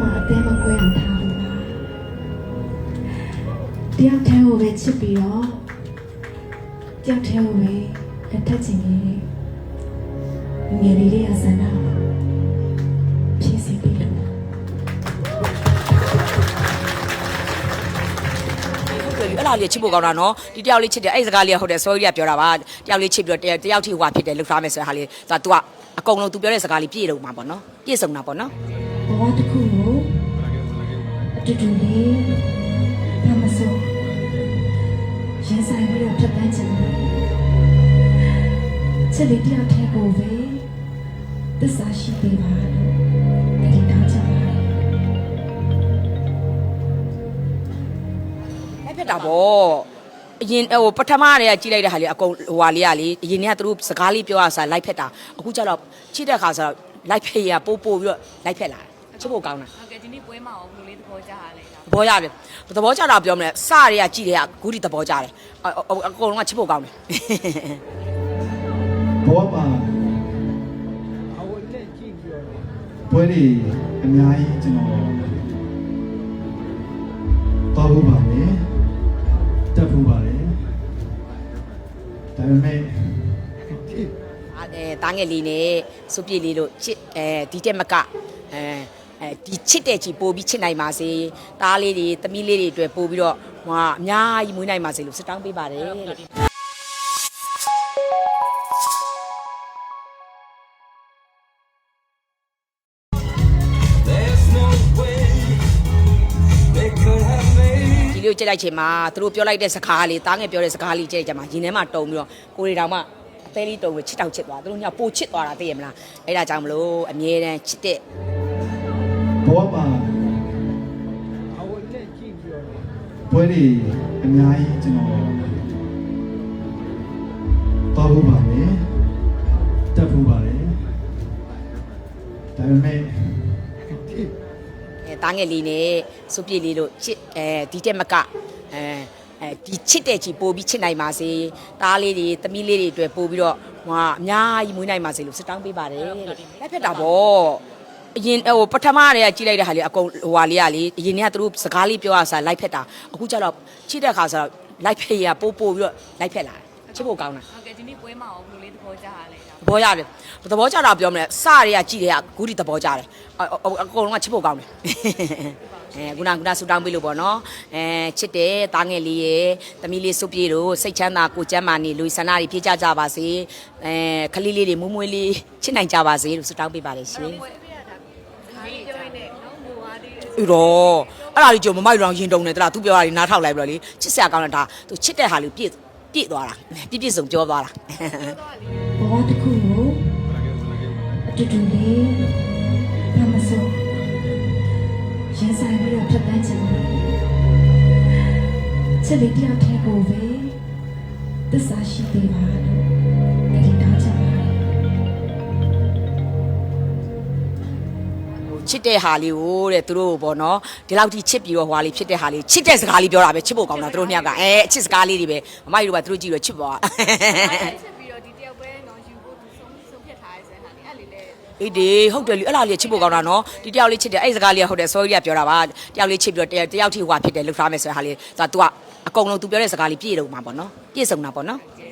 မှာအသေးမကွဲအောင်ထားလို့ပါတယောက်တည်းကိုပဲချစ်ပြီးတော့တယောက်တည်းကိုပဲလက်ထပ်ချင်နေတယ်ငယ်လေးလေးအစန္ဒဖြည့်စီပြီးလို့ဟုတ်တယ်လေအဲ့ဒါလေးချစ်ဖို့ကောင်းတာနော်ဒီတယောက်လေးချစ်တယ်အဲ့ဒီစကားလေးကဟုတ်တယ် sorry ကပြောတာပါတယောက်လေးချစ်ပြီးတော့တယောက်တယောက်ထိဟွာဖြစ်တယ်လှုပ်ထားမယ်ဆိုတဲ့ဟာလေးဒါ तू ကအကုန်လုံး तू ပြောတဲ့စကားလေးပြည့်လို့မှာပေါ့နော်ပြည့်စုံတာပေါ့နော် ဘဝတစ်ခုကိုအတူတူလေးဘာမဆိုရင်ဆိုင်ပြီးတော့ဖြတ်တန်းချင်တယ်ချစ်လေးတယောက်တည်းကိုပဲသစ္စာရှိပေးပါလို့ဒီတောင်းချင်ပါတယ်အဲ့ဖြစ်တာပေါ့အရင်ဟိုပထမတည်းကကြီးလိုက်တဲ့ဟာလေးအကုန်ဟိုဟာလေးကလေအရင်ကသူတို့စကားလေးပြောရစားလိုက်ဖက်တာအခုကျတော့ချစ်တဲ့ခါဆိုတော့လိုက်ဖက်ရပို့ပို့ပြီးတော့လိုက်ဖက်လာတယ် ချစ်ဖို့ကောင်းတာဟုတ်ကဲ့ဒီနေ့ပွဲမှာအောင်ဘယ်လိုလေးသဘောကျရလဲလားသဘောရတယ်သဘောကျတာပြောမလဲစတွေကကြည့်တယ်ကဂူဒီသဘောကျတယ်အအအကုန်လုံးကချစ်ဖို့ကောင်းတယ်ဘဝမှာပွဲတွေအများကြီးကျွန်တော်တောက်ဖို့ပါမယ်တက်ဖို့ပါလေဒါပေမဲ့အဲတားငယ်လေးနဲ့စုပြေလေးတို့ချစ်အဲဒီတက်မကအဲ အဲဒီချစ်တဲ့ချီပို့ပြီးချစ်နိုင်ပါစေတားလေးတွေသမီးလေးတွေအတွက်ပို့ပြီးတော့ဟိုအများကြီးမွေးနိုင်ပါစေလို့ဆုတောင်းပေးပါတယ်လို့ဒီလိုကြက်လိုက်ချိန်မှာသူတို့ပြောလိုက်တဲ့စကားလေးတားငယ်ပြောတဲ့စကားလေးကြက်လိုက်ချိန်မှာရင်ထဲမှာတုံပြီးတော့ကိုရီတောင်မှအသေးလေးတုံပြီးချစ်တောက်ချစ်သွားသူတို့ညပိုချစ်သွားတာသိရမလားအဲ့ဒါကြောင့်မလို့အမြဲတမ်းချစ်တဲ့ ဘဝမှာပွဲတွေအများကြီးကျွန်တော်တောက်ဖို့ပါမယ်တက်ဖို့ပါလေဒါပေမဲ့အဲတားငယ်လေးနဲ့စုပြေလေးတို့ချစ်အဲဒီတက်မကအဲအဲဒီချစ်တဲ့ချီပို့ပြီးချစ်နိုင်ပါစေတားလေးတွေသမီးလေးတွေအတွက်ပို့ပြီးတော့ဟိုအများကြီးမွေးနိုင်ပါစေလို့ဆုတောင်းပေးပါတယ်လို့လက်ဖက်တာပေါ့ အရင်ဟိုပထမတည်းကကြီးလိုက်တဲ့ဟာလေးအကုန်ဟိုဟာလေးကလေအရင်ကသူတို့စကားလေးပြောရစားလိုက်ဖက်တာအခုကျတော့ချစ်တဲ့ခါဆိုတော့လိုက်ဖက်ရပို့ပို့ပြီးတော့လိုက်ဖက်လာတယ်ချစ်ဖို့ကောင်းတာဟုတ်ကဲ့ဒီနေ့ပွဲမှာအောင်ဘယ်လိုလေးသဘောကျရလဲလားသဘောရတယ်သဘောကျတာပြောမလဲစတွေကကြည့်တယ်ကဂူဒီသဘောကျတယ်အအအကုန်လုံးကချစ်ဖို့ကောင်းတယ်အဲခုနကခုနဆူတောင်းပေးလို့ပေါ့နော်အဲချစ်တယ်တားငယ်လေးရဲ့သမီးလေးစုပ်ပြေတို့စိတ်ချမ်းသာကိုကျမ်းမာနေလူဆန္ဒတွေဖြည့်ကြကြပါစေအဲခလေးလေးတွေမွေးမွေးလေးချစ်နိုင်ကြပါစေလို့ဆူတောင်းပေးပါလေရှင်ပွဲပြရတာဒါ လေးပြောနေနော်ငိုသွားသေးတယ်ဥတော့အဲ့ဒါကြီးကြုံမမိုက်တော့ရင်တုံနေတလားသူပြောတာဒီနားထောက်လိုက်ပြီးတော့လေချစ်စရာကောင်းတာဒါသူချစ်တဲ့ဟာလေးပြည့်ပြည့်သွားတာပြည့်ပြည့်စုံပြောသွားတာဘဝတစ်ခုကိုအတူတူလေးဘာမဆိုရင်ဆိုင်ပြီးတော့ဖြတ်တန်းချင်တယ်ချစ်လေးတယောက်တည်းကိုပဲသစ္စာရှိပေးပါလို့ ချစ်တဲ့ဟာလေးကိုတဲ့သူတို့ပေါ့နော်ဒီလောက်ထိချစ်ပြီးတော့ဟွာလေးဖြစ်တဲ့ဟာလေးချစ်တဲ့စကားလေးပြောတာပဲချစ်ဖို့ကောင်းတာသူတို့နှစ်ယောက်ကအဲအချစ်စကားလေးတွေပဲမမကြီးတို့ကသူတို့ကြည့်ပြီးတော့ချစ်ပါချက်ပြီးတော့ဒီတယောက်ပွဲနော်ယူဖို့သူဆုံးဆုံးဖြတ်ထားရစဲဟာလေအဲ့လေးလေအေးဒီဟုတ်တယ်လေအဲ့လားလေးချစ်ဖို့ကောင်းတာနော်ဒီတယောက်လေးချစ်တယ်အဲ့ဒီစကားလေးကဟုတ်တယ် sorry ကပြောတာပါတယောက်လေးချစ်ပြီးတော့တယောက်တယောက်ထိဟွာဖြစ်တယ်လှုပ်ထားမယ်ဆိုတဲ့ဟာလေးဒါ तू ကအကုန်လုံး तू ပြောတဲ့စကားလေးပြည့်လို့မှာပေါ့နော်ပြည့်စုံတာပေါ့နော်ဒီ